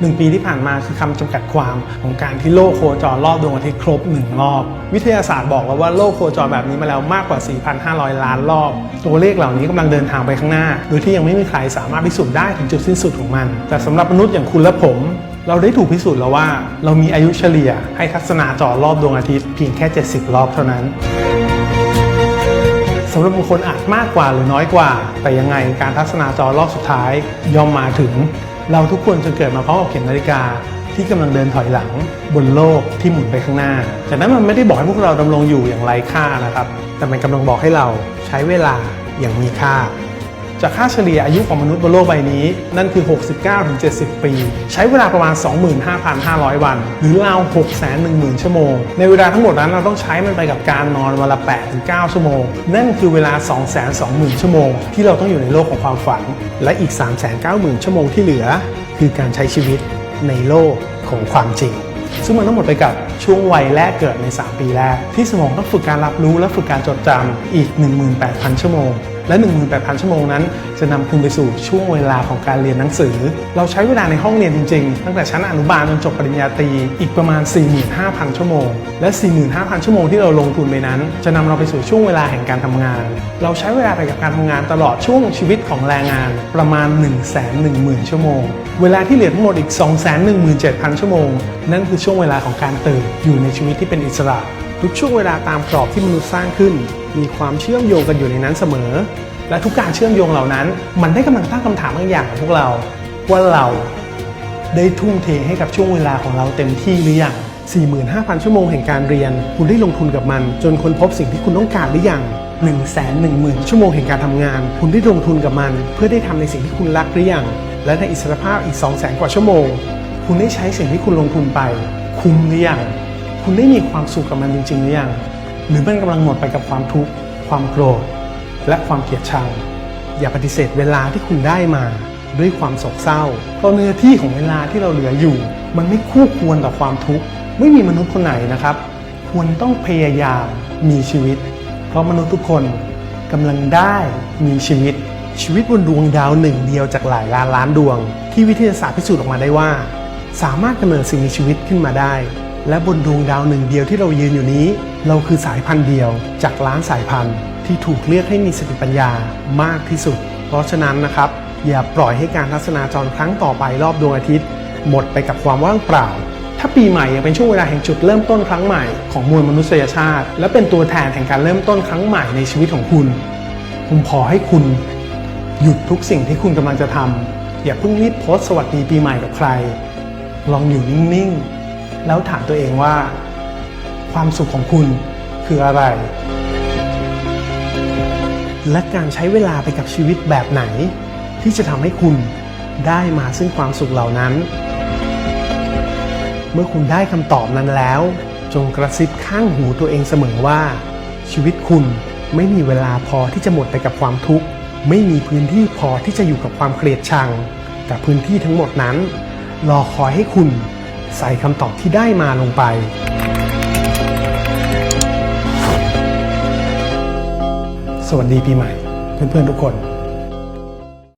1 ปีที่ผ่านมาคือคำจำกัดความของการที่โลกโคจรรอบดวงอาทิตย์ครบ 1 รอบ วิทยาศาสตร์บอกแล้วว่าโลกโคจรแบบนี้มาแล้วมากกว่า 4,500 ล้านรอบ ตัวเลขเหล่านี้กำลังเดินทางไปข้างหน้า โดยที่ยังไม่มีใครสามารถพิสูจน์ได้ถึงจุดสิ้นสุดของมัน แต่สำหรับมนุษย์อย่างคุณและผมเราได้ถูกพิสูจน์แล้วว่า เรามีอายุเฉลี่ยให้ทัศนาจรรอบดวงอาทิตย์เพียงแค่ 70 รอบเท่านั้นสำหรับบางคนอาจมากกว่าหรือน้อยกว่า แต่ยังไงการทัศนาจรรอบสุดท้ายย่อมมาถึง เราทุกคนจะเกิดมาพร้อมกับเข็มนาฬิกาที่กำลังเดินถอยหลังบนโลกที่หมุนไปข้างหน้าแต่นั้นมันไม่ได้บอกให้พวกเราดำรงอยู่อย่างไร้ค่านะครับ แต่มันกำลังบอกให้เราใช้เวลาอย่างมีค่า จากค่าเฉลี่ยอายุของมนุษย์บนโลกใบนี้ นั่นคือ 69-70 ปี ใช้เวลาประมาณ 25,500 วัน หรือราว 610,000 ชั่วโมง ในเวลาทั้งหมดนั้นเราต้องใช้มันไปกับการนอนวันละ 8-9 ชั่วโมง นั่นคือเวลา 220,000 ชั่วโมง ที่เราต้องอยู่ในโลกของความฝัน และอีก 390,000 ชั่วโมงที่เหลือ คือการใช้ชีวิตในโลกของความจริงซึ่งมันต้งหมดไปกับช่วงวัยแรกเกิดใน 3 ปีแรก ที่สมองต้องฝึกการรับรู้และฝึกการจดจำอีก 18,000 ชั่วโมง และ 18,000 ชั่วโมงนั้น จะนำคุณไปสู่ช่วงเวลาของการเรียนหนังสือ เราใช้เวลาในห้องเรียนจริงๆ ตั้งแต่ชั้นอนุบาลจนจบปริญญาตรีอีกประมาณ 45,000 ชั่วโมง และ 45,000 ชั่วโมงที่เราลงทุนไปนั้น จะนำเราไปสู่ช่วงเวลาแห่งการทำงาน เราใช้เวลาไปกับการทำงานตลอดช่วงชีวิตของแรงงานประมาณ 110,000 ชั่วโมง เวลาที่เหลือทั้งหมดอีก 217,000 ชั่วโมง นั่นคือช่วงเวลาของการตื่นอยู่ในชีวิตที่เป็นอิสระ ทุกช่วงเวลาตามกรอบที่มนุษย์สร้างขึ้น มีความเชื่อมโยงกันอยู่ในนั้นเสมอ และทุกการเชื่อมโยงเหล่านั้น มันได้กำลังตั้งคำถามบางอย่างกับพวกเรา ว่าเราได้ทุ่มเทให้กับช่วงเวลาของเราเต็มที่หรือยัง 45,000 ชั่วโมงแห่งการเรียน คุณได้ลงทุนกับมัน จนค้นพบสิ่งที่คุณต้องการหรือยัง110,000 ชั่วโมงแห่งการทำงาน คุณได้ลงทุนกับมัน เพื่อได้ทำในสิ่งที่คุณรักหรือยัง และในอิสรภาพอีก 200,000 กว่าชั่วโมง คุณได้ใช้สิ่งที่คุณลงทุนไป คุ้มหรือยัง คุณได้มีความสุขกับมันจริงๆหรือยัง หรือมันกำลังหมดไปกับความทุกข์ ความโกรธ และความเกลียดชัง อย่าปฏิเสธเวลาที่คุณได้มาด้วยความโศกเศร้า เพราะเนื้อที่ของเวลาที่เราเหลืออยู่ มันไม่คู่ควรต่อความทุกข์ ไม่มีมนุษย์คนไหนนะครับ ควรต้องพยายามมีชีวิต เพราะมนุษย์ทุกคนกำลังได้มีชีวิต ชีวิตบนดวงดาวหนึ่งเดียวจากหลายล้านล้านดวง ที่วิทยาศาสตร์พิสูจน์ออกมาได้ว่า สามารถกำเนิดสิ่งมีชีวิตขึ้นมาได้ และบนดวงดาวหนึ่งเดียวที่เรายืนอยู่นี้ เราคือสายพันธุ์เดียว จากล้านสายพันธุ์ ที่ถูกเรียกให้มีสติปัญญามากที่สุด เพราะฉะนั้นนะครับ อย่าปล่อยให้การทัศนาจรครั้งต่อไปรอบดวงอาทิตย์ หมดไปกับความว่างเปล่า ถ้าปีใหม่ยังเป็นช่วงเวลาแห่งจุดเริ่มต้นครั้งใหม่ของมวลมนุษยชาติ และเป็นตัวแทนแห่งการเริ่มต้นครั้งใหม่ในชีวิตของคุณ ผมขอให้คุณหยุดทุกสิ่งที่คุณกำลังจะทำอย่าเพิ่งรีบโพสต์สวัสดีปีใหม่กับใคร ลองอยู่นิ่งๆ แล้วถามตัวเองว่า ความสุขของคุณคืออะไร และการใช้เวลาไปกับชีวิตแบบไหน ที่จะทำให้คุณได้มาซึ่งความสุขเหล่านั้น เมื่อคุณได้คำตอบนั้นแล้ว จงกระซิบข้างหูตัวเองเสมอว่า ชีวิตคุณไม่มีเวลาพอที่จะหมดไปกับความทุกข์ ไม่มีพื้นที่พอที่จะอยู่กับความเกลียดชัง แต่พื้นที่ทั้งหมดนั้น รอคอยให้คุณ ใส่คำตอบที่ได้มาลงไป สวัสดีปีใหม่ เพื่อนๆทุกคน